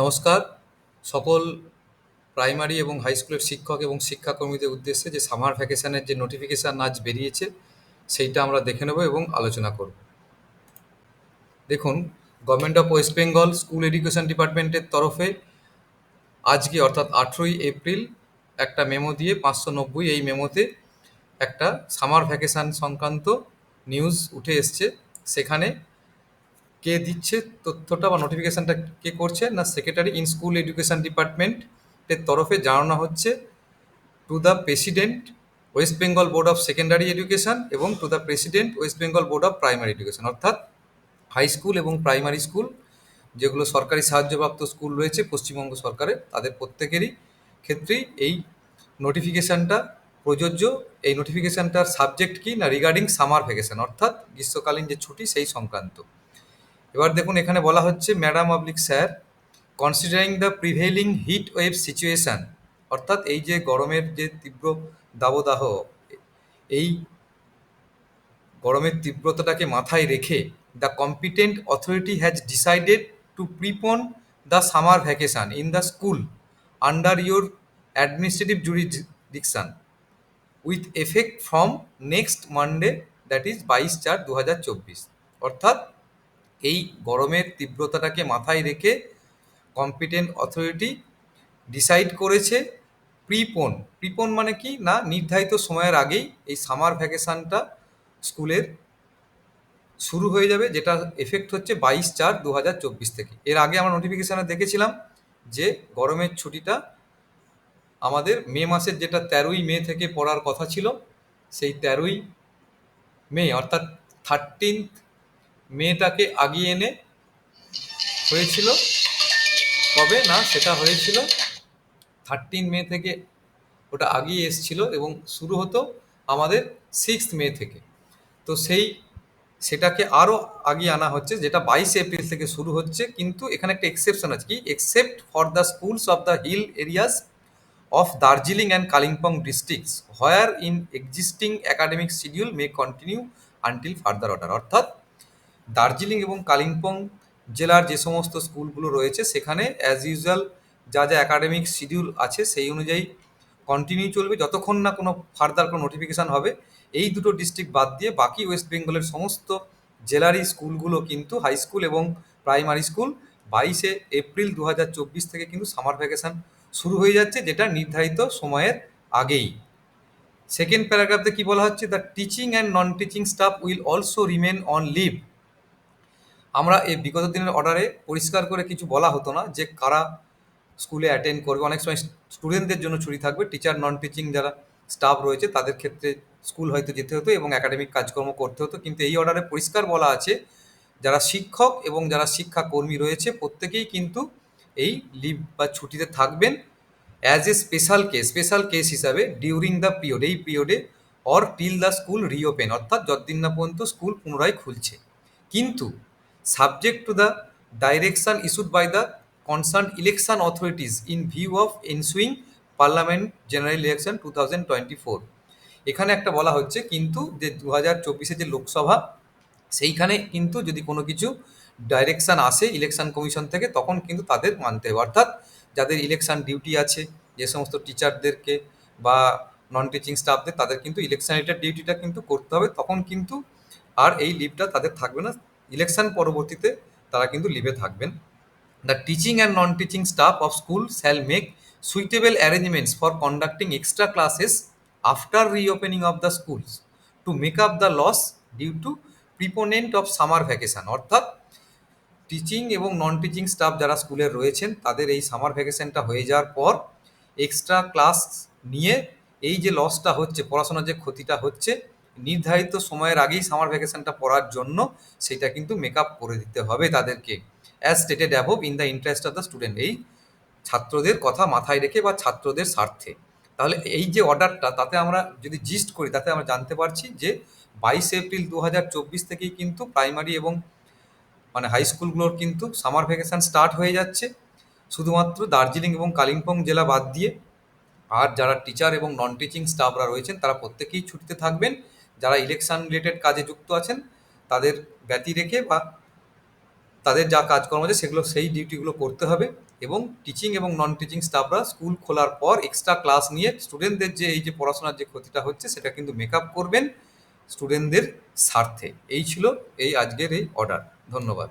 নমস্কার। সকল প্রাইমারি এবং হাই স্কুলের শিক্ষক এবং শিক্ষাকর্মীদের উদ্দেশ্যে যে সামার ভ্যাকেশনের যে নোটিফিকেশান আজ বেরিয়েছে, সেইটা আমরা দেখে নেব এবং আলোচনা করব। দেখুন government of West Bengal school education ডিপার্টমেন্টের তরফে আজকে অর্থাৎ আঠেরোই এপ্রিল একটা মেমো দিয়ে পাঁচশো নব্বই এই মেমোতে একটা সামার ভ্যাকেশান সংক্রান্ত নিউজ উঠে এসছে। সেখানে কে দিচ্ছে তথ্যটা বা নোটিফিকেশানটা কে করছে না সেক্রেটারি ইন স্কুল এডুকেশন ডিপার্টমেন্টের তরফে জানানো হচ্ছে to the president West Bengal board of secondary education এবং to the president West Bengal board of primary education অর্থাৎ হাই স্কুল এবং প্রাইমারি স্কুল যেগুলো সরকারি সাহায্যপ্রাপ্ত স্কুল রয়েছে পশ্চিমবঙ্গ সরকারের, তাদের প্রত্যেকেরই ক্ষেত্রেই এই নোটিফিকেশানটা প্রযোজ্য। এই নোটিফিকেশানটার সাবজেক্ট কি না রিগার্ডিং সামার ভ্যাকেশন অর্থাৎ গ্রীষ্মকালীন যে ছুটি সেই সংক্রান্ত। এবার দেখুন, এখানে বলা হচ্ছে madam oblique sir considering the prevailing heat wave situation অর্থাৎ এই যে গরমের যে তীব্র দাবদাহ, এই গরমের তীব্রতাটাকে মাথায় রেখে the competent authority has decided to prepone the summer vacation in the school under your administrative jurisdiction with effect from next Monday that is বাইশ চার দু হাজার চব্বিশ। অর্থাৎ এই গরমের তীব্রতাটাকে মাথায় রেখে কম্পিটেন্ট অথরিটি ডিসাইড করেছে প্রিপন প্রিপোন মানে কি? না, নির্ধারিত সময়ের আগেই এই সামার ভ্যাকেশানটা স্কুলের শুরু হয়ে যাবে, যেটা এফেক্ট হচ্ছে বাইশ চার দু হাজার চব্বিশ থেকে। এর আগে আমরা নোটিফিকেশানে দেখেছিলাম যে গরমের ছুটিটা আমাদের মে মাসের যেটা তেরোই মে থেকে পড়ার কথা ছিল, সেই তেরোই মে, অর্থাৎ থার্টিন্থ মেয়েটাকে আগিয়ে এনে হয়েছিল। কবে? না, সেটা হয়েছিল। থার্টিন মে থেকে ওটা আগিয়ে এসছিল এবং শুরু হতো আমাদের সিক্সথ মে থেকে। তো সেই, সেটাকে আরও আগিয়ে আনা হচ্ছে, যেটা বাইশে এপ্রিল থেকে শুরু হচ্ছে, কিন্তু এখানে একটা এক্সেপশন আছে। কি? Except for the schools of the hill areas of Darjeeling and Kalimpong districts where in existing academic schedule may continue until further order অর্থাৎ দার্জিলিং এবং কালিম্পং জেলার যে সমস্ত স্কুলগুলো রয়েছে, সেখানে অ্যাজ ইউজুয়াল যা যা একাডেমিক শিডিউল আছে, সেই অনুযায়ী কন্টিনিউ চলবে। যতক্ষণ না কোনো ফার্দার কোনো নোটিফিকেশান হবে, এই দুটো ডিস্ট্রিক্ট বাদ দিয়ে বাকি ওয়েস্ট বেঙ্গলের সমস্ত জেলারই স্কুলগুলো কিন্তু হাই স্কুল এবং প্রাইমারি স্কুল বাইশে এপ্রিল দু হাজার চব্বিশ থেকে কিন্তু সামার ভ্যাকেশান শুরু হয়ে যাচ্ছে, যেটা নির্ধারিত সময়ের আগেই। সেকেন্ড প্যারাগ্রাফে কি বলা হচ্ছে? The teaching and non teaching staff will also remain on leave আমরা এই বিগত দিনের অর্ডারে পরিষ্কার করে কিছু বলা হতো না যে কারা স্কুলে অ্যাটেন্ড করবে। অনেক সময় স্টুডেন্টদের জন্য ছুটি থাকবে। টিচার নন টিচিং যারা স্টাফ রয়েছে, তাদের ক্ষেত্রে স্কুল হয়তো যেতে হতো এবং একাডেমিক কাজকর্ম করতে হতো। কিন্তু এই অর্ডারে পরিষ্কার বলা আছে, যারা শিক্ষক এবং যারা শিক্ষাকর্মী রয়েছে, প্রত্যেকেই কিন্তু এই লিভ বা ছুটিতে থাকবেন as a special case special case হিসাবে ডিউরিং দ্য পিরিয়ড এই পিরিয়ডে or till the school reopen অর্থাৎ যতদিন না পর্যন্ত স্কুল পুনরায় খুলছে। কিন্তু subject to the direction issued by the concern election authorities in view of ensuing parliament general election two thousand twenty four এখানে একটা বলা হচ্ছে, কিন্তু যে দু হাজার চব্বিশে যে লোকসভা, সেইখানে কিন্তু যদি কোনো কিছু ডাইরেকশান আসে ইলেকশন কমিশন থেকে, তখন কিন্তু তাদের মানতে হবে। অর্থাৎ যাদের ইলেকশন ডিউটি আছে, যে সমস্ত টিচারদেরকে বা নন টিচিং স্টাফদের তাদের কিন্তু ইলেকশন ডিউটিটা কিন্তু করতে হবে। তখন কিন্তু আর এই লিভটা তাদের থাকবে না। ইলেকশন পরবর্তীতে তারা কিন্তু লিভে থাকবেন। The teaching and non teaching staff of school shall make suitable arrangements for conducting extra classes after reopening of the schools to make up the loss due to preponement of summer vacation অর্থাৎ teaching এবং non teaching staff যারা স্কুলের রয়েছেন, তাদের এই summer ভ্যাকেশনটা হয়ে যাওয়ার পর এক্সট্রা ক্লাস নিয়ে এই যে লসটা হচ্ছে, পড়াশোনার যে ক্ষতিটা হচ্ছে নির্ধারিত সময়ের আগেই সামার ভ্যাকেশনটা পড়ার জন্য সেটা কিন্তু মেক আপ করে দিতে হবে তাদেরকে। As stated above in the interest of the student এই ছাত্রদের কথা মাথায় রেখে বা ছাত্রদের স্বার্থে। তাহলে এই যে অর্ডারটা তাতে আমরা যদি জিস্ট করি, তাতে আমরা জানতে পারছি যে বাইশে এপ্রিল দু হাজার চব্বিশ থেকেই কিন্তু প্রাইমারি এবং মানে হাই স্কুলগুলোর কিন্তু সামার ভ্যাকেশান স্টার্ট হয়ে যাচ্ছে। শুধুমাত্র দার্জিলিং এবং কালিম্পং জেলা বাদ দিয়ে, আর যারা টিচার এবং নন টিচিং স্টাফরা রয়েছেন, তারা প্রত্যেকেই ছুটিতে থাকবেন। যারা ইলেকশন রিলেটেড কাজে যুক্ত আছেন, তাদের ব্যতি রেখে বা তাদের যা কাজকর্ম আছে, সেগুলো সেই ডিউটিগুলো করতে হবে এবং টিচিং এবং নন টিচিং স্টাফরা স্কুল খোলার পর এক্সট্রা ক্লাস নিয়ে স্টুডেন্টদের যে এই যে পড়াশোনার যে ক্ষতিটা হচ্ছে, সেটা কিন্তু মেক আপ করবেন স্টুডেন্টদের স্বার্থে। এই ছিল এই আজকের এই অর্ডার ধন্যবাদ।